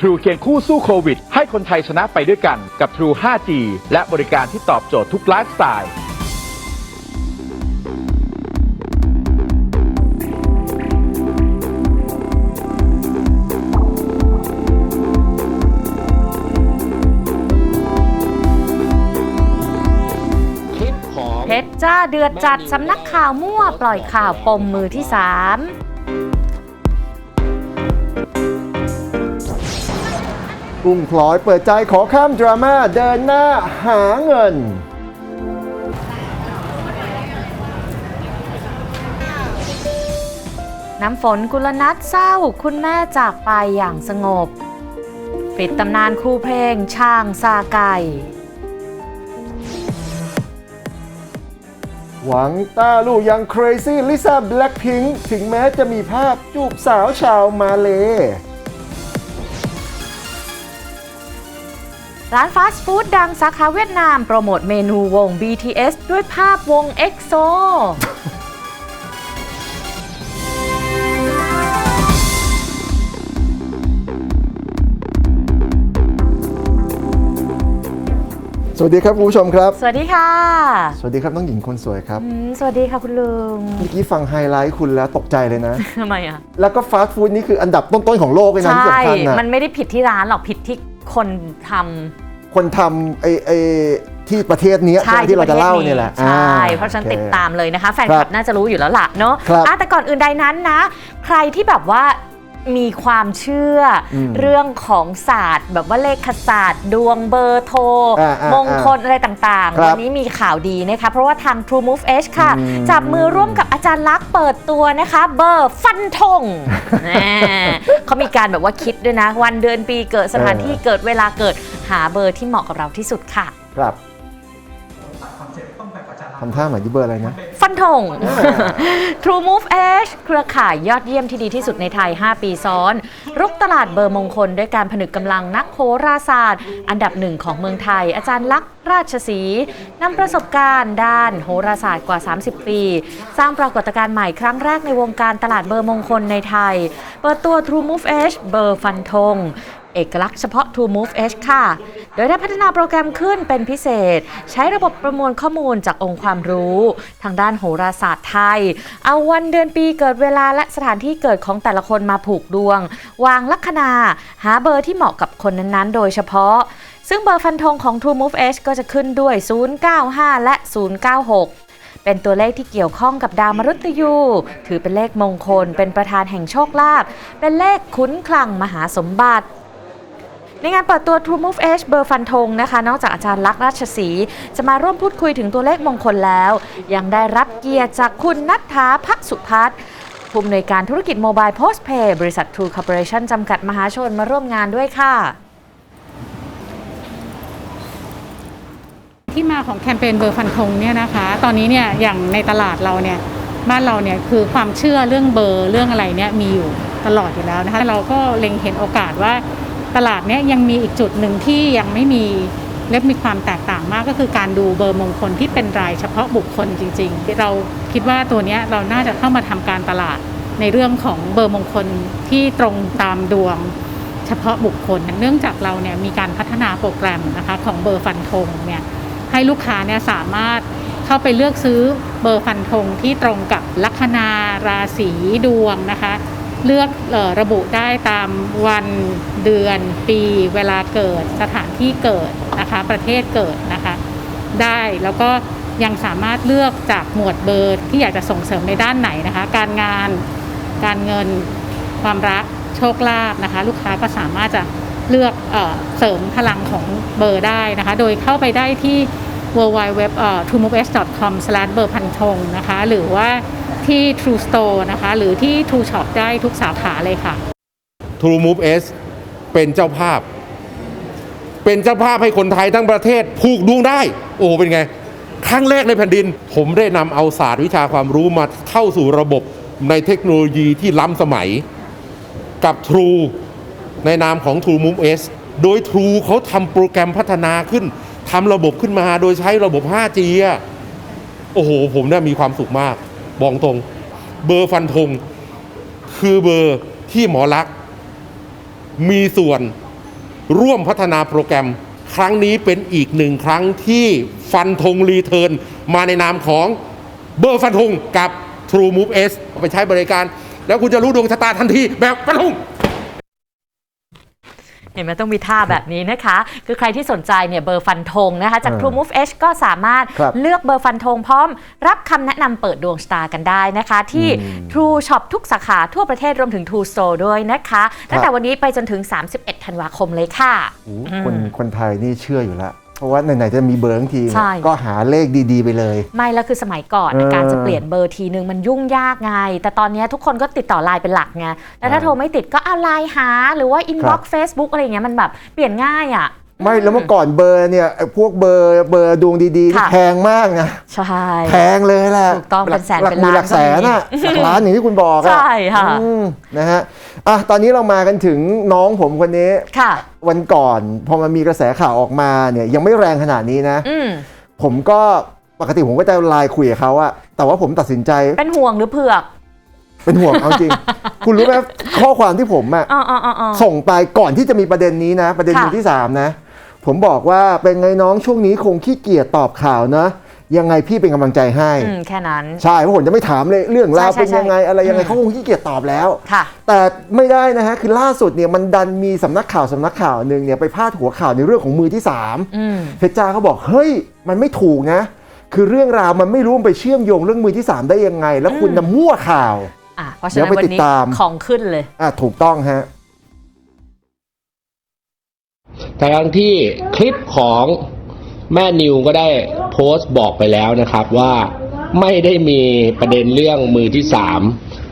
True เคียงคู่สู้โควิด ให้คนไทยชนะไปด้วยกันกับ True 5G และบริการที่ตอบโจทย์ทุกไลฟ์สไตล์คิดหอมเพชรจ้าเดือดจัดสำนักข่าวมั่วปล่อยข่าวปมมือที่สาม กุ้งพลอยเปิดใจขอข้ามดราม่าเดินหน้าหาเงิน น้ำฝนกุลนัทเศร้า คุณแม่จากไปอย่างสงบ ปิดตำนานครูเพลงช่างซาไก่หวังต้าลูกยัง crazy ลิซ่าแบล็คพิงถึงแม้จะมีภาพจูบสาวชาวมาเล ร้านฟาสต์ฟู้ดดังสาขาเวียดนาม โปรโมทเมนูวง BTS ด้วยภาพวง EXO สวัสดีครับคุณผู้ชมครับ สวัสดีค่ะสวัสดีครับน้องหญิงคนสวยครับ อืมสวัสดีค่ะคุณลุงเมื่อกี้ฟังไฮไลท์คุณแล้วตกใจเลยนะ ทำไมอะ แล้วก็ฟาสต์ฟู้ดนี่คืออันดับต้นๆของโลกเลยนะที่ใช่ สำคัญนะ มันไม่ได้ผิดที่ร้านหรอกผิดที่ คนทำ คนทำไอ้ไอ้ที่ประเทศเนี้ยใช่ที่เราจะเล่าเนี่ยแหละใช่ อ่เพราะฉะนันโอค ติดตามเลยนะคะ แฟนคครัลับบน่าจะรู้อยู่แล้วล่ะเนาะครับ อะแต่ก่อนอื่นใดนั้นนะ ใครที่แบบว่า มีความเชื่ออมเรื่องของศาสตร์ แบบว่าเลขศาสตร์ ดวงเบอร์โทร อ่าอ่ามงคลอะไรต่างครัๆ บวันนี้มีข่าวดีนะคะ เพราะว่าทาง True Move Edge ค่ะ อืม จับมือร่วมกับอาจารย์ลักษณ์เปิดตัวนะคะ เบอร์ฟันธงแหมเขามีการแบบว่าคิดด้วยนะ วันเดือนปีเกิดสถานที่เกิดเวลาเกิดหาเบอร์ที่เหมาะกับเราที่สุดค่ะ ครับ ทำท่าเหมือนยูเบอร์อะไรนะ ฟันธง True Move Edge เครือข่ายยอดเยี่ยมที่ดีที่สุดในไทย 5 ปีซ้อน รุกตลาดเบอร์มงคลด้วยการผนึกกำลังนักโหราศาสตร์ อันดับหนึ่งของเมืองไทย อาจารย์ลักษณ์ราชศรีนำประสบการณ์ด้านโหราศาสตร์กว่า 30 ปี สร้างปรากฏการณ์ใหม่ครั้งแรกในวงการตลาดเบอร์มงคลในไทย เปิดตัว True Move Edge เบอร์ฟันธงเอกลักษณ์เฉพาะ True Move Edge ค่ะ โดยได้พัฒนาโปรแกรมขึ้นเป็นพิเศษ ใช้ระบบประมวลข้อมูลจากองค์ความรู้ ทางด้านโหราศาสตร์ไทย เอาวันเดือนปีเกิดเวลาและสถานที่เกิดของแต่ละคนมาผูกดวง วางลัคนา หาเบอร์ที่เหมาะกับคนนั้นๆ โดยเฉพาะ ซึ่งเบอร์ฟันธงของ True Move Edge ก็จะขึ้นด้วย 095 และ 096เป็นตัวเลขที่เกี่ยวข้องกับดาวมฤตยู ถือเป็นเลขมงคล เป็นประธานแห่งโชคลาภ เป็นเลขคุ้นคลังมหาสมบัติ ในงานเปิดตัว True Move Edge เบอร์ฟันธงนะคะ นอกจากอาจารย์ลักษณ์ราชศรีจะมาร่วมพูดคุยถึงตัวเลขมงคลแล้ว ยังได้รับเกียรติจากคุณนัทธาพักสุพัฒน์ผู้อำนวยการธุรกิจโมบายโพสเพย์บริษัท True Corporation จำกัดมหาชนมาร่วมงานด้วยค่ะ ที่มาของแคมเปญเบอร์ฟันธงเนี่ยนะคะ ตอนนี้เนี่ยอย่างในตลาดเราเนี่ยบ้านเราเนี่ยคือความเชื่อเรื่องเบอร์เรื่องอะไรเนี่ยมีอยู่ตลอดอยู่แล้วนะคะเราก็เล็งเห็นโอกาสว่า ตลาดเนี่ยยังมีอีกจุดหนึ่งที่ยังไม่มีและมีความแตกต่างมากก็คือการดูเบอร์มงคลที่เป็นรายเฉพาะบุคคลจริงๆ เราคิดว่าตัวนี้เราน่าจะเข้ามาทำการตลาดในเรื่องของเบอร์มงคลที่ตรงตามดวงเฉพาะบุคคล เนื่องจากเราเนี่ยมีการพัฒนาโปรแกรมนะคะของเบอร์ฟันธงเนี่ยให้ลูกค้าเนี่ยสามารถเข้าไปเลือกซื้อเบอร์ฟันธงที่ตรงกับลัคนาราศีดวงนะคะ เลือกออระบุได้ตามวันเดือน ปีเวลาเกิดสถานที่เกิดนะคะประเทศเกิดนะคะ ได้แล้วก็ยังสามารถเลือกจากหมวดเบอร์ที่อยากจะส่งเสริมในด้านไหนนะคะ การงานการเงินความรักโชคลาภนะคะ ลูกค้าก็สามารถจะเลือกเออเสริมพลังของเบอร์ได้นะคะ โดยเข้าไปได้ที่ w w w t r u e m o v e s c o m เบอร์พันธงนะคะ หรือว่า ที่ True Store นะคะ หรือที่ True Shop ได้ทุกสาขาเลยค่ะ True Move S เป็นเจ้าภาพ เป็นเจ้าภาพให้คนไทยทั้งประเทศผูกดวงได้ โอ้โหเป็นไง ครั้งแรกในแผ่นดิน ผมได้นำเอาศาสตร์วิชาความรู้มาเข้าสู่ระบบในเทคโนโลยีที่ล้ำสมัย กับ True ในนามของ True Move S โดย True เขาทำโปรแกรมพัฒนาขึ้นทำระบบขึ้นมาโดยใช้ระบบ 5G อะโอ้โห ผมเนี่ยมีความสุขมาก บอกตรง เบอร์ฟันธงคือเบอร์ที่หมอลักษ์มีส่วนร่วมพัฒนาโปรแกรม ครั้งนี้เป็นอีกหนึ่งครั้งที่ฟันธงรีเทิร์นมาในนามของเบอร์ฟันธงกับ True Move S เอาไปใช้บริการ แล้วคุณจะรู้ดวงชะตาทันทีแบบฟันธง เห็นไหมต้องมีท่าแบบนี้นะคะ คือใครที่สนใจเนี่ยเบอร์ฟันธงนะคะ จากเออ True Move H ก็สามารถครับเลือกเบอร์ฟันธงพร้อม รับคำแนะนำเปิดดวงชะตากันได้นะคะ ที่ True Shop ทุกสาขาทั่วประเทศรวมถึง True Store ด้วยนะคะตั้งแต่วันนี้ไปจนถึง 31 ธันวาคมเลยค่ะ โอ้คนคนไทยนี่เชื่ออยู่แล้ว เพราะว่าไหนๆจะมีเบอร์ทั้งทีใช่ ก็หาเลขดีๆไปเลย ไม่แล้วคือสมัยก่อนเออการจะเปลี่ยนเบอร์ทีนึงมันยุ่งยากไง แต่ตอนนี้ทุกคนก็ติดต่อไลน์เป็นหลักไงแล้วถ้าเออโทรไม่ติดก็เอาไลน์หา หรือว่าอินบ็อกครับซ์เฟซบุ๊กอะไรอย่างเงี้ยมันแบบเปลี่ยนง่ายอะ ไม่แล้วเมื่อก่อนเบอร์เนี่ยไอ้พวกเบอร์เบอร์ดวงดีๆนี่ค่ะแพงมากนะใช่ แพงเลยแหละถูกต้องเป็นแสนหลักเป็นหมื่นล้านหลักแสนอะหลักล้านอย่างที่คุณบอกอะใช่ค่ะ อืมนะฮะอะตอนนี้เรามากันถึงน้องผมคนนี้ ค่ะ วันก่อนพอมันมีกระแสข่าวออกมาเนี่ยยังไม่แรงขนาดนี้นะ อืมผมก็ปกติผมก็จะไลน์คุยกับเขาอะแต่ว่าผมตัดสินใจเป็นห่วงหรือเผือกเป็นห่วงเอาจริง คุณรู้ไหมข้อความที่ผมอะอ๋ออ๋ออ๋อ ส่งไปก่อนที่จะมีประเด็นนี้นะ ประเด็นค่ะมือที่3นะ ผมบอกว่าเป็นไงน้องช่วงนี้คงขี้เกียจตอบข่าวนะ ยังไงพี่เป็นกำลังใจให้ อืมแค่นั้น ใช่เพราะผมจะไม่ถามเลยเรื่องราวใช่ใช่เป็นยังไงอะไรยังไงอืม เขาคงขี้เกียจตอบแล้ว ค่ะ แต่ไม่ได้นะฮะคือล่าสุดเนี่ยมันดันมีสำนักข่าวสำนักข่าวหนึ่งเนี่ยไปพาดหัวข่าวในเรื่องของมือที่3อืม เพชรจ้าเขาบอกเฮ้ยมันไม่ถูกนะ คือเรื่องราวมันไม่รู้มันไปเชื่อมโยงเรื่องมือที่ 3 ได้ยังไง แล้วคุณจะมั่วข่าว อะเพราะฉะเดี๋นั้ยวนไปวันติดนี้ตาม ของขึ้นเลย อะถูกต้องฮะ ทั้งที่คลิปของแม่นิวก็ได้โพสต์บอกไปแล้วนะครับว่าไม่ได้มีประเด็นเรื่องมือที่สาม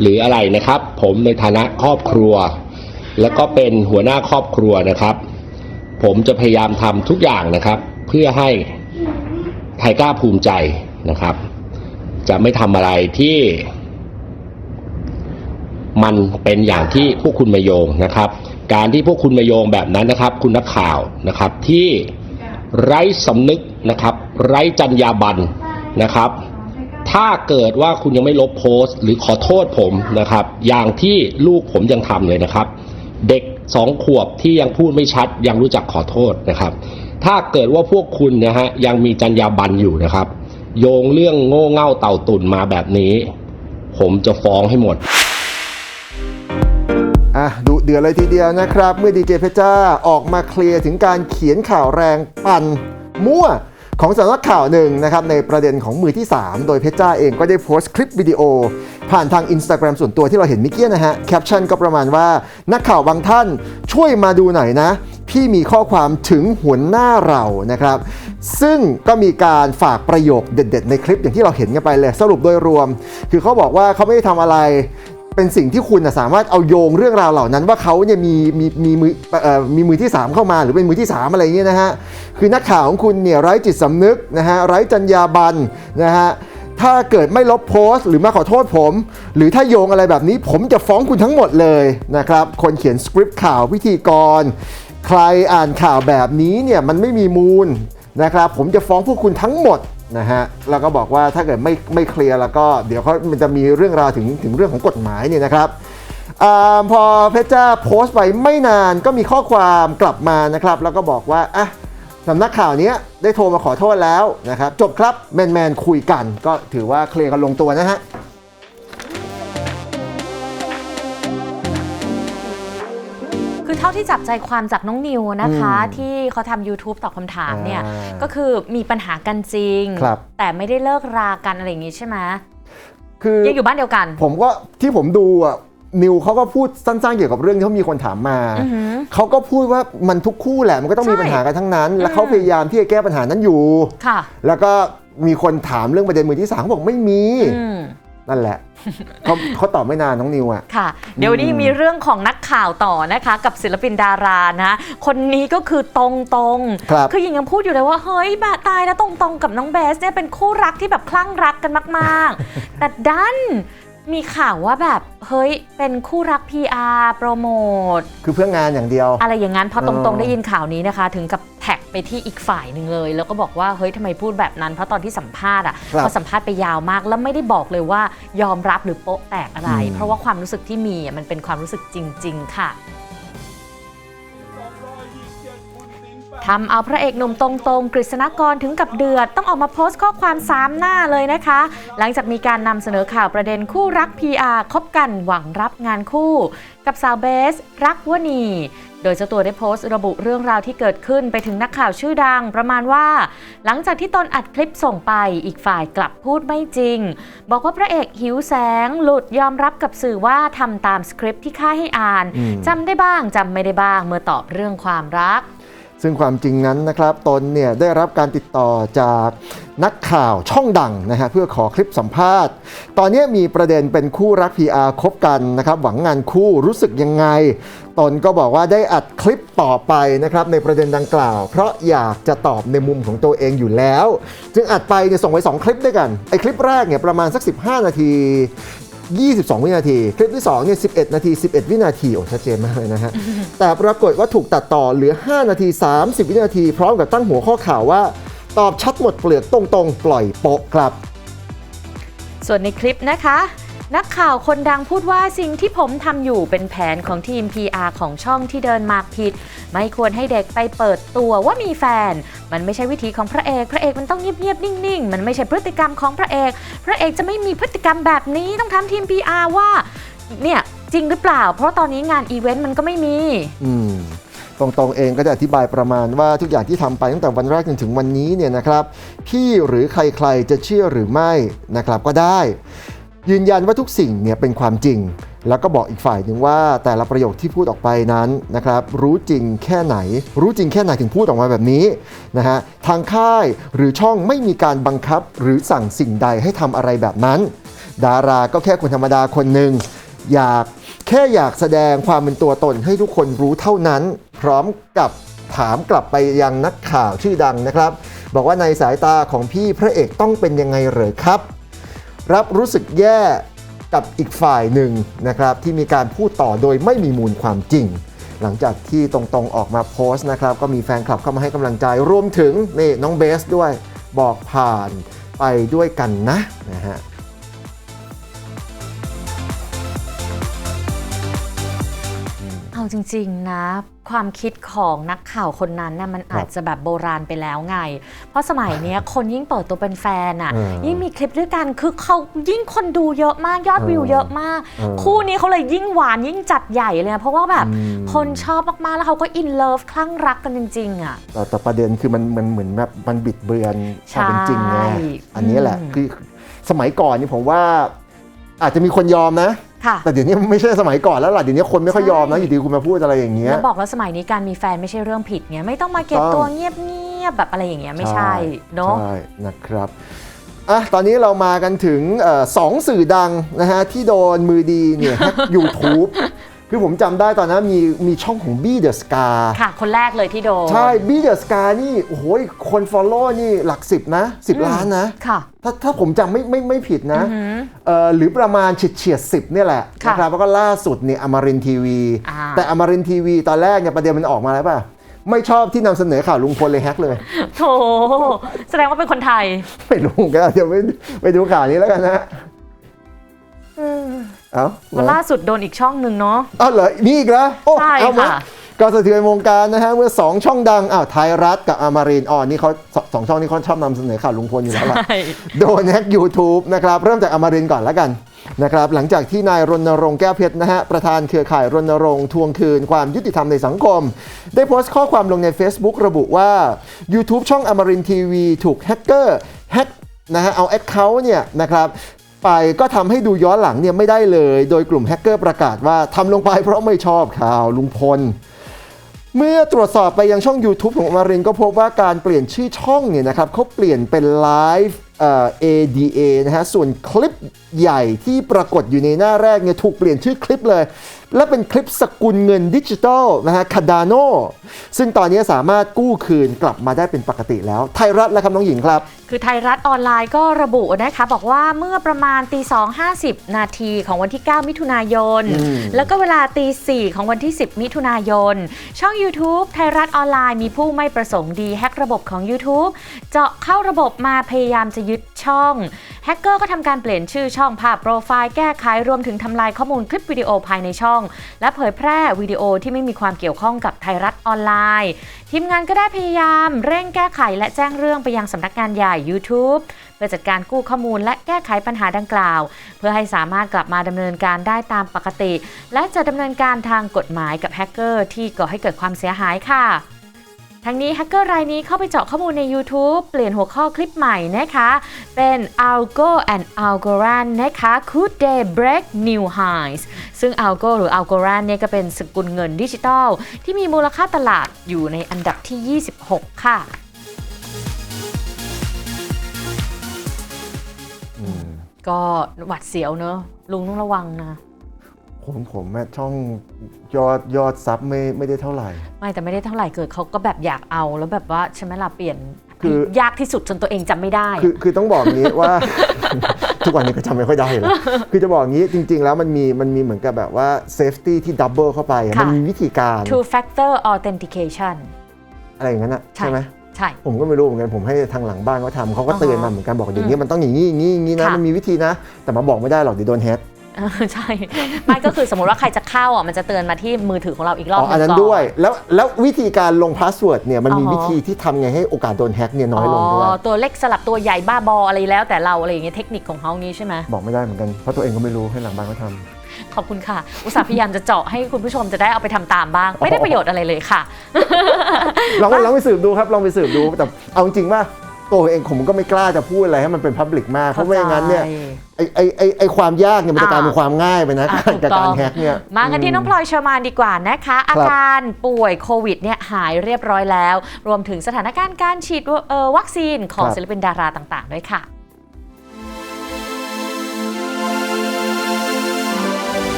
หรืออะไรนะครับ ผมในฐานะครอบครัว แล้วก็เป็นหัวหน้าครอบครัวนะครับ ผมจะพยายามทำทุกอย่างนะครับ เพื่อให้ไทยกล้าภูมิใจนะครับ จะไม่ทำอะไรที่ มันเป็นอย่างที่พวกคุณมาโยงนะครับ การที่พวกคุณมาโยงแบบนั้นนะครับ คุณนักข่าวนะครับที่ไร้สำนึกนะครับ ไร้จรรยาบรรณนะครับ ถ้าเกิดว่าคุณยังไม่ลบโพสต์ หรือขอโทษผมนะครับ อย่างที่ลูกผมยังทำเลยนะครับ เด็กสองขวบที่ยังพูดไม่ชัด ยังรู้จักขอโทษนะครับ ถ้าเกิดว่าพวกคุณนะฮะยังมีจรรยาบรรณอยู่นะครับ โยงเรื่องโง่เง่าเต่าตุ่นมาแบบนี้ ผมจะฟ้องให้หมด อะดุเดือดเลยทีเดียวนะครับ เมื่อดีเจเพชรจ้าออกมาเคลียร์ถึงการเขียนข่าวแรงปั่นมั่วของสำนักข่าวหนึ่งนะครับในประเด็นของมือที่ 3 โดยเพชรจ้าเองก็ได้โพสต์คลิปวิดีโอ ผ่านทาง Instagram ส่วนตัวที่เราเห็นมื่อกี้นะฮะแคปชั่นก็ประมาณว่านักข่าวบางท่านช่วยมาดูหน่อยนะ พี่มีข้อความถึงหัวหน้าเรานะครับ ซึ่งก็มีการฝากประโยคเด็ด ๆ ในคลิปอย่างที่เราเห็นกันไปเลย สรุปโดยรวม คือเขาบอกว่าเขาไม่ได้ทำอะไร เป็นสิ่งที่คุณนะสามารถเอาโยงเรื่องราวเหล่านั้น ว่าเขาเนี่ยมีมีมีมือเอ่อมีมือที่ 3 เข้ามาหรือเป็นมือที่ 3 อะไรเงี้ยนะฮะคือนักข่าวของคุณเนี่ยไร้จิตสำนึกนะฮะไร้จรรยาบรรณนะฮะถ้าเกิดไม่ลบโพสต์ หรือมาขอโทษผม หรือถ้าโยงอะไรแบบนี้ ผมจะฟ้องคุณทั้งหมดเลยนะครับคนเขียนสคริปต์ข่าวพิธีกร ใครอ่านข่าวแบบนี้เนี่ยมันไม่มีมูลนะครับผมจะฟ้องพวกคุณทั้งหมด นะฮะแล้วก็บอกว่าถ้าเกิดไม่ไม่เคลียร์แล้วก็เดี๋ยวเขามันจะมีเรื่องราวถึงถึงเรื่องของกฎหมายเนี่ยนะครับอพอเพชรจ้าโพสต์ไปไม่นานก็มีข้อความกลับมานะครับ แล้วก็บอกว่าอะสำนักข่าวเนี้ยได้โทรมาขอโทษแล้วนะครับ จบครับแมนแมนคุยกัน ก็ถือว่าเคลียร์กันลงตัวนะฮะ เท่าที่จับใจความจากน้องนิวนะคะ อืมที่เขาทำ YouTube ตอบคำถามเนี่ย อ่าก็คือมีปัญหากันจริง ครับ แต่ไม่ได้เลิกรากันอะไรอย่างงี้ใช่ไหมคือ ยังอยู่บ้านเดียวกัน ผมก็ที่ผมดูอะนิวเขาก็พูดสั้นๆเกี่ยวกับเรื่องที่เขามีคนถามมาอือหือเขาก็พูดว่ามันทุกคู่แหละมันก็ต้องมีใช่ปัญหากันทั้งนั้น และอืมเขาพยายามที่จะแก้ปัญหานั้นอยู่ ค่ะ แล้วก็มีคนถามเรื่องประเด็นมือที่สามเขาบอกไม่มี อืม นั่นแหละเขาเขาตอบไม่นานน้องนิวอะค่ะ เดี๋ยววนนี้มีเรื่องของนักข่าวต่อนะคะ กับศิลปินดารานะ คนนี้ก็คือตรงตรงๆครับอหญิงยังพูดอยู่เลยว่า เฮ้ยแบบตายแล้วตรงตรงๆกับน้องเบสเนี่ยเป็นคู่รักที่แบบคลั่งรักกันมาก ๆ แต่ดันมีข่าวว่าแบบเฮ้ยเป็นคู่รัก PR โปรโมท คือเพื่องานอย่างเดียว อะไรอย่างนั้นพอตเอรงอๆได้ยินข่าวนี้นะคะ ถึงกับ แท็กไปที่อีกฝ่ายหนึ่งเลย แล้วก็บอกว่าเฮ้ยทำไมพูดแบบนั้นเพราะตอนที่สัมภาษณ์อะครับเขาสัมภาษณ์ไปยาวมากแล้วไม่ได้บอกเลยว่ายอมรับหรือโป๊ะแตกอะไร อืม เพราะว่าความรู้สึกที่มีอะมันเป็นความรู้สึกจริง ๆ ค่ะ ทำเอาพระเอกหนุ่มตรงๆกฤษณกรถึงกับเดือด ต้องออกมาโพสต์ข้อความสามหน้าเลยนะคะ หลังจากมีการนำเสนอข่าวประเด็นคู่รัก PR คบกันหวังรับงานคู่ กับสาวเบส รักวนี โดยเจ้าตัวได้โพสต์ระบุเรื่องราวที่เกิดขึ้นไปถึงนักข่าวชื่อดัง ประมาณว่า หลังจากที่ตนอัดคลิปส่งไปอีกฝ่ายกลับพูดไม่จริง บอกว่าพระเอกหิวแสง หลุดยอมรับกับสื่อว่าทำตามสคริปต์ที่ค่ายให้อ่านอืมจำได้บ้างจำไม่ได้บ้างเมื่อตอบเรื่องความรัก ซึ่งความจริงนั้นนะครับตนเนี่ยได้รับการติดต่อจากนักข่าวช่องดังนะฮะเพื่อขอคลิปสัมภาษณ์ ตอนนี้มีประเด็นเป็นคู่รัก PR คบกันนะครับหวังงานคู่รู้สึกยังไง ตนก็บอกว่าได้อัดคลิปต่อไปนะครับในประเด็นดังกล่าว เพราะอยากจะตอบในมุมของตัวเองอยู่แล้ว จึงอัดไปเนี่ยส่งไป 2 คลิปด้วยกันไอ้คลิปแรกเนี่ยประมาณสัก 15 นาที 22 วินาที คลิปที่2เนี่ย11 นาที 11 วินาที โอ้ชัดเจนมากเลยนะฮะ แต่ปรากฏว่าถูกตัดต่อเหลือ 5 นาที 30 วินาที พร้อมกับตั้งหัวข้อข่าวว่า ตอบชัดหมดเปลือกตรงๆ ปล่อยโป๊ะครับ ส่วนในคลิปนะคะ นักข่าวคนดังพูดว่าสิ่งที่ผมทำอยู่เป็นแผนของทีม PR ของช่องที่เดินมาผิด ไม่ควรให้เด็กไปเปิดตัวว่ามีแฟน มันไม่ใช่วิธีของพระเอก พระเอกมันต้องเงียบๆนิ่งๆ มันไม่ใช่พฤติกรรมของพระเอก พระเอกจะไม่มีพฤติกรรมแบบนี้ต้องทำทีม PR ว่า เนี่ยจริงหรือเปล่า เพราะตอนนี้งานอีเวนต์มันก็ไม่มี อืมตรงๆเองก็จะอธิบายประมาณว่าทุกอย่างที่ทำไปตั้งแต่วันแรกจนถึงวันนี้เนี่ยนะครับ พี่หรือใครๆจะเชื่อหรือไม่นะครับก็ได้ ยืนยันว่าทุกสิ่งเนี่ยเป็นความจริง แล้วก็บอกอีกฝ่ายหนึ่งว่าแต่ละประโยคที่พูดออกไปนั้นนะครับรู้จริงแค่ไหน รู้จริงแค่ไหนถึงพูดออกมาแบบนี้นะฮะทางค่ายหรือช่องไม่มีการบังคับหรือสั่งสิ่งใดให้ทำอะไรแบบนั้น ดาราก็แค่คนธรรมดาคนหนึ่งอยากแค่อยากแสดงความเป็นตัวตนให้ทุกคนรู้เท่านั้น พร้อมกับถามกลับไปยังนักข่าวชื่อดังนะครับ บอกว่าในสายตาของพี่พระเอกต้องเป็นยังไงเหรอครับ รับรู้สึกแย่กับอีกฝ่ายหนึ่งนะครับที่มีการพูดต่อโดยไม่มีมูลความจริง หลังจากที่ตรงๆออกมาโพสต์นะครับก็มีแฟนคลับเข้ามาให้กำลังใจรวมถึงนี่น้องเบสด้วยบอกผ่านไปด้วยกันนะนะฮะ เอาจริง ๆ นะ ความคิดของนักข่าวคนนั้นน่ะมันอาจจะแบบโบราณไปแล้วไง เพราะสมัยเนี้ยคนยิ่งเปิดตัวเป็นแฟนอะเออยิ่งมีคลิปด้วยกันคือเขายิ่งคนดูเยอะมากยอดวิวเออเยอะมากเออคู่นี้เขาเลยยิ่งหวานยิ่งจัดใหญ่เลยนะเพราะว่าแบบอืม คนชอบมากๆแล้วเขาก็อินเลิฟคลั่งรักกันจริง ๆ อะ แต่แต่ประเด็นคือมันมันเหมือนแบบมันบิดเบือนความเป็นจริงไงใช่อันนี้แหละอืม คือสมัยก่อนนี่ผมว่าอาจจะมีคนยอมนะค่ะ แต่เดี๋ยวนี้ไม่ใช่สมัยก่อนแล้วล่ะเดี๋ยวนี้คนไม่ค่อยยอมนะใช่อยู่ดีคุณมาพูดอะไรอย่างเงี้ยแล้วบอกแล้วสมัยนี้การมีแฟนไม่ใช่เรื่องผิดไงไม่ต้องมาเก็บต้องตัวเงียบๆแบบอะไรอย่างเงี้ยไม่ใช่เนาะใช่นะครับอะตอนนี้เรามากันถึงเออสองสื่อดังนะฮะที่โดนมือดีเนี่ยยูทูบ คือผมจำได้ตอนนั้นมีมีช่องของ b ีเดอะสกาค่ะ คนแรกเลยที่โดน ใช่ b ีเดอะสกานี่โอ้โหคน Follow นี่หลักสิบนะ 10 ล้านนะ ค่ะ ถ้าถ้าผมจำไม่ไม่ไม่ผิดนะอือหือเอ่อหรือประมาณเฉียดเฉียดสิบเนี่ยแหละค่ะนะครับแล้วก็ล่าสุดเนี่ยอมรินทีวี อ่า แต่อมรินทีวีตอนแรกเนี่ยประเด็นมันออกมาแล้วป่ะ ไม่ชอบที่นำเสนอข่าวลุงพลเลยแฮกเลย โถแสดงว่าเป็นคนไทย ไม่รู้กันเดี๋ยวไปไปดูข่าวนี้แล้วกันนะ เอ้ามาล่าสุดโดนอีกช่องหนึ่งเนาะอ้าวเหรอมีอีกแล้วโอ้ใช่เอามาค่ะ ก็สะเทือนวงการนะฮะเมื่อ 2 ช่องดังอ้าวไทยรัฐกับอมรินทร์อ๋อนี่เขาสสองช่องนี้เขาชอบนำเสนอข่าวลุงพลอยู่แล้วล่ะ ใช่ โดนแฮก YouTube นะครับ เริ่มจากอมรินทร์ก่อนแล้วกันนะครับ หลังจากที่นายรณรงค์แก้วเพชรนะฮะ ประธานเครือข่ายรณรงค์ทวงคืนความยุติธรรมในสังคม ได้โพสต์ข้อความลงใน Facebook ระบุว่า YouTube ช่องอมรินทีวีถูกแฮกเกอร์แฮกนะฮะเอาแอคเคาท์เนี่ยนะครับ ไปก็ทำให้ดูย้อนหลังเนี่ยไม่ได้เลย โดยกลุ่มแฮกเกอร์ประกาศว่าทำลงไปเพราะไม่ชอบข่าวลุงพล เมื่อตรวจสอบไปยังช่อง YouTube ของอมรินก็พบว่าการเปลี่ยนชื่อช่องเนี่ยนะครับเขาเปลี่ยนเป็น Live เอ่อ ADA นะฮะ ส่วนคลิปใหญ่ที่ปรากฏอยู่ในหน้าแรกเนี่ยถูกเปลี่ยนชื่อคลิปเลย และเป็นคลิปสกุลเงินดิจิทัลนะฮะคาดาโนซึ่งตอนนี้สามารถกู้คืนกลับมาได้เป็นปกติแล้ว ไทยรัฐและครับน้องหญิงครับ คือไทยรัฐออนไลน์ก็ระบุนะคะบอกว่าเมื่อประมาณตีสองห้นาทีของวันที่ 9 มิถุนายน อืม แล้วก็เวลาตีสี่ของวันที่ 10 มิถุนายน ช่อง YouTube ไทยรัฐออนไลน์มีผู้ไม่ประสงค์ดีแฮกระบบของ YouTube เจาะเข้าระบบมาพยายามจะยึดช่อง แฮกเกอร์ก็ทำการเปลี่ยนชื่อช่องภาพโปรไฟล์แก้ไขรวมถึงทำลายข้อมูลคลิปวิดีโอภายในช่อง และเผยแพร่วิดีโอที่ไม่มีความเกี่ยวข้องกับไทยรัฐออนไลน์ ทีมงานก็ได้พยายามเร่งแก้ไขและแจ้งเรื่องไปยังสำนักงานใหญ่ YouTube เพื่อจัดการกู้ข้อมูลและแก้ไขปัญหาดังกล่าว เพื่อให้สามารถกลับมาดำเนินการได้ตามปกติ และจะดำเนินการทางกฎหมายกับแฮกเกอร์ที่ก่อให้เกิดความเสียหายค่ะทั้งนี้แฮกเกอร์รายนี้เข้าไปเจาะข้อมูลใน YouTube เปลี่ยนหัวข้อคลิปใหม่นะคะ เป็น Algo and Algorand นะคะ Could they break new highs ซึ่ง Algo หรือ Algorand เนี่ยก็เป็นสกุลเงินดิจิทัลที่มีมูลค่าตลาดอยู่ในอันดับที่ 26 ค่ะ ก็หวัดเสียวเนอะลุงต้องระวังนะผมผมอะช่องยอดยอดซับไม่ไม่ได้เท่าไหร่ ไม่แต่ไม่ได้เท่าไหร่เกิดเขาก็แบบอยากเอาแล้วแบบว่าใช่ไหมล่ะเปลี่ยนคือยากที่สุดจนตัวเองจำไม่ได้ คือคือต้องบอกงี้ว่า ทุกวันนี้ก็จำไม่ค่อยได้เลยคือจะบอกงี้จริง ๆ แล้วมันมีมันมีเหมือนกับแบบว่าเซฟตี้ที่ดับเบิลเข้าไปอะค่ะมันมีวิธีการ two factor authentication อะไรอย่างนั้นอะใช่ใช่ไหมใช่ ผมก็ไม่รู้เหมือนกันผมให้ทางหลังบ้านเขาทำเขาก็อ๋อเตือนมาเหมือนกันบอกอย่างนี้มันต้องอย่างนี้อย่างนี้อย่างนี้นะค่ะ มันมีวิธีนะ แต่มาบอกไม่ได้หรอกเดี๋ยวโดนแฮกเออใช่ไม่ก็คือสมมติว่าใครจะเข้าอะมันจะเตือนมาที่มือถือของเราอีกรอบอ๋ออันนั้นหงก่ ด้วยแล้วแล้ววิธีการลงพาสเวิร์ดเนี่ยมันมีอ๋อ วิธีที่ทำไงให้โอกาสโดนแฮกเนี่ยน้อยลงด้วยอ๋อตัวเล็กสลับตัวใหญ่บ้าบออะไรแล้วแต่เราอะไรอย่างเงี้ยเทคนิคของเขางี้ใช่ไหมบอกไม่ได้เหมือนกันเพราะตัวเองก็ไม่รู้ให้หลังบ้านเขาทำ ขอบคุณค่ะ อุตส่าห์พยายามจะเจาะให้คุณผู้ชมจะได้เอาไปทำตามบ้าง ไม่ได้ประโยชน์อะไรเลยค่ะ ลองลองไปสืบดูครับลองไปสืบดูแต่เอาจริงๆว่าตัวเองผมก็ไม่กล้าจะพูดอะไรให้มันเป็นพับลิกมาก เพราะไม่อย่างนั้นเนี่ยไอไอไอไอความยากเนี่ยมันจะกลายเป็นความง่ายไปนะอะการถูกกับต้การองแฮกเนี่ยมากันที่น้องพลอยเชอร์มานดีกว่านะคะ อาการป่วยโควิดเนี่ยหายเรียบร้อยแล้ว รวมถึงสถานการณ์การฉีดเอ่อวัคซีนของครับศิลปินดาราต่าง ๆ ด้วยค่ะ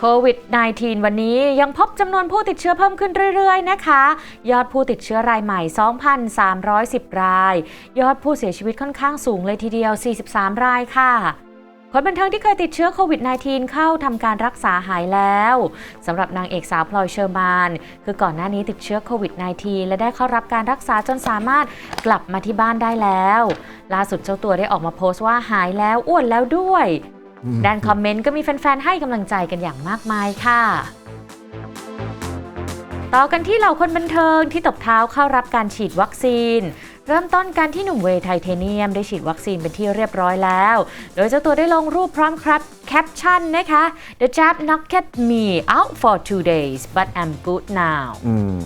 โควิด -19 วันนี้ยังพบจำนวนผู้ติดเชื้อเพิ่มขึ้นเรื่อยๆ นะคะ ยอดผู้ติดเชื้อรายใหม่ 2,310 ราย ยอดผู้เสียชีวิตค่อนข้างสูงเลยทีเดียว 43 รายค่ะคนบันเทิงที่เคยติดเชื้อโควิด -19 เข้าทำการรักษาหายแล้วสำหรับนางเอกสาวพลอยเชอร์มาน คือก่อนหน้านี้ติดเชื้อโควิด -19 และได้เข้ารับการรักษาจนสามารถกลับมาที่บ้านได้แล้ว ล่าสุดเจ้าตัวได้ออกมาโพสต์ว่าหายแล้วอ้วนแล้วด้วย ด้านคอมเมนต์ก็มีแฟนๆ ให้กำลังใจกันอย่างมากมายค่ะ ต่อกันที่เหล่าคนบันเทิงที่ตบเท้าเข้ารับการฉีดวัคซีน เริ่มต้นการที่หนุ่มเวย์ไทเทเนียมได้ฉีดวัคซีนเป็นที่เรียบร้อยแล้ว โดยเจ้าตัวได้ลงรูปพร้อมครับแคปชั่นนะคะ The jab knocked me out for two days but I'm good now อืม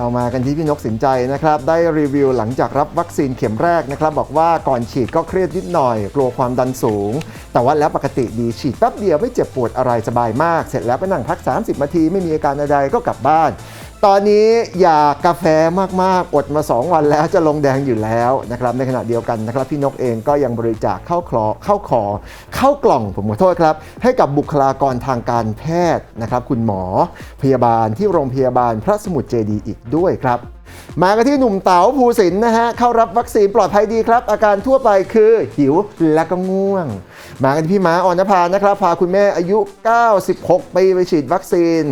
เรามากันที่พี่นกสินใจนะครับ ได้รีวิวหลังจากรับวัคซีนเข็มแรกนะครับ บอกว่าก่อนฉีดก็เครียดนิดหน่อย กลัวความดันสูง แต่ว่าแล้วปกติดีฉีดแป๊บเดียวไม่เจ็บปวดอะไรสบายมาก เสร็จแล้วไปนั่งพัก 30นาทีไม่มีอาการใดๆก็กลับบ้าน ตอนนี้อยากกาแฟมากๆ อดมา 2 วันแล้วจะลงแดงอยู่แล้วนะครับ ในขณะเดียวกันนะครับ พี่นกเองก็ยังบริจาคเข้าคลอเข้าขอเข้ากล่องผมขอโทษครับ ให้กับบุคลากรทางการแพทย์นะครับ คุณหมอพยาบาลที่โรงพยาบาลพระสมุทรเจดีอีกด้วยครับมากันที่หนุ่มเต๋าภูสินนะฮะ เข้ารับวัคซีนปลอดภัยดีครับ อาการทั่วไปคือหิวและก็ง่วง มากันที่พี่ม้าออนภานะครับ พาคุณแม่อายุ 96 ปีไปฉีดวัคซีน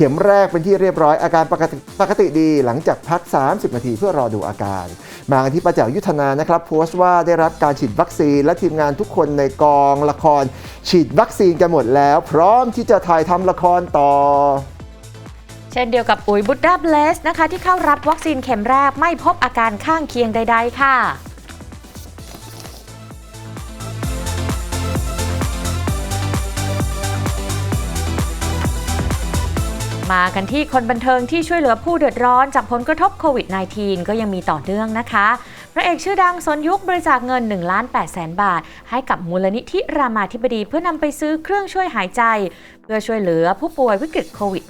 เข็มแรกเป็นที่เรียบร้อยอาการปกติปกติดีหลังจากพัก 30 นาทีเพื่อรอดูอาการ มากันที่ประจักษ์ยุทธนานะครับโพสต์ว่าได้รับการฉีดวัคซีน และทีมงานทุกคนในกองละคร ฉีดวัคซีนกันหมดแล้ว พร้อมที่จะถ่ายทำละครต่อเช่นเดียวกับอุ๋ยบุตรดาเบลสนะคะ ที่เข้ารับวัคซีนเข็มแรกไม่พบอาการข้างเคียงใด ๆ ค่ะ มากันที่คนบันเทิงที่ช่วยเหลือผู้เดือดร้อนจากผลกระทบโควิด -19 ก็ยังมีต่อเนื่องนะคะ พระเอกชื่อดังสนยุคบริจาคเงิน1ล้าน8แสนบาท ให้กับมูลนิธิรามาธิบดีเพื่อนำไปซื้อเครื่องช่วยหายใจ เพื่อช่วยเหลือผู้ป่วยวิกฤตโควิด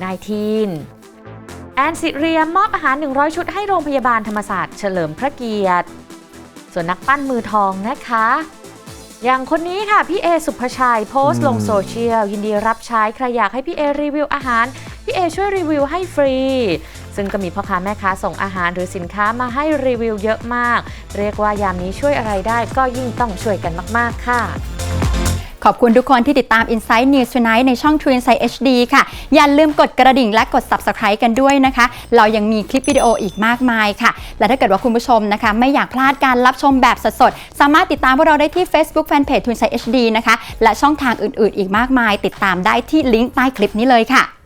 -19 แอนสิเรียมมอบอาหาร 100 ชุดให้โรงพยาบาลธรรมศาสตร์เฉลิมพระเกียรติ ส่วนนักปั้นมือทองนะคะ อย่างคนนี้ค่ะ พี่เอสุภชัยโพสต์ลงโซเชียล ยินดีรับใช้ ใครอยากให้พี่เอรีวิวอาหาร พี่เอช่วยรีวิวให้ฟรี ซึ่งก็มีพ่อค้าแม่ค้าส่งอาหารหรือสินค้ามาให้รีวิวเยอะมาก เรียกว่ายามนี้ช่วยอะไรได้ก็ยิ่งต้องช่วยกันมาก ๆ ค่ะขอบคุณทุกคนที่ติดตาม Inside News Tonight ในช่อง True Insight HD ค่ะ อย่าลืมกดกระดิ่งและกด Subscribe กันด้วยนะคะ เรายังมีคลิปวิดีโออีกมากมายค่ะ และถ้าเกิดว่าคุณผู้ชมนะคะ ไม่อยากพลาดการรับชมแบบสดๆ สามารถติดตามพวกเราได้ที่ Facebook Fanpage True Insight HD นะคะ และช่องทางอื่นๆ อีกมากมาย ติดตามได้ที่ลิงก์ใต้คลิปนี้เลยค่ะ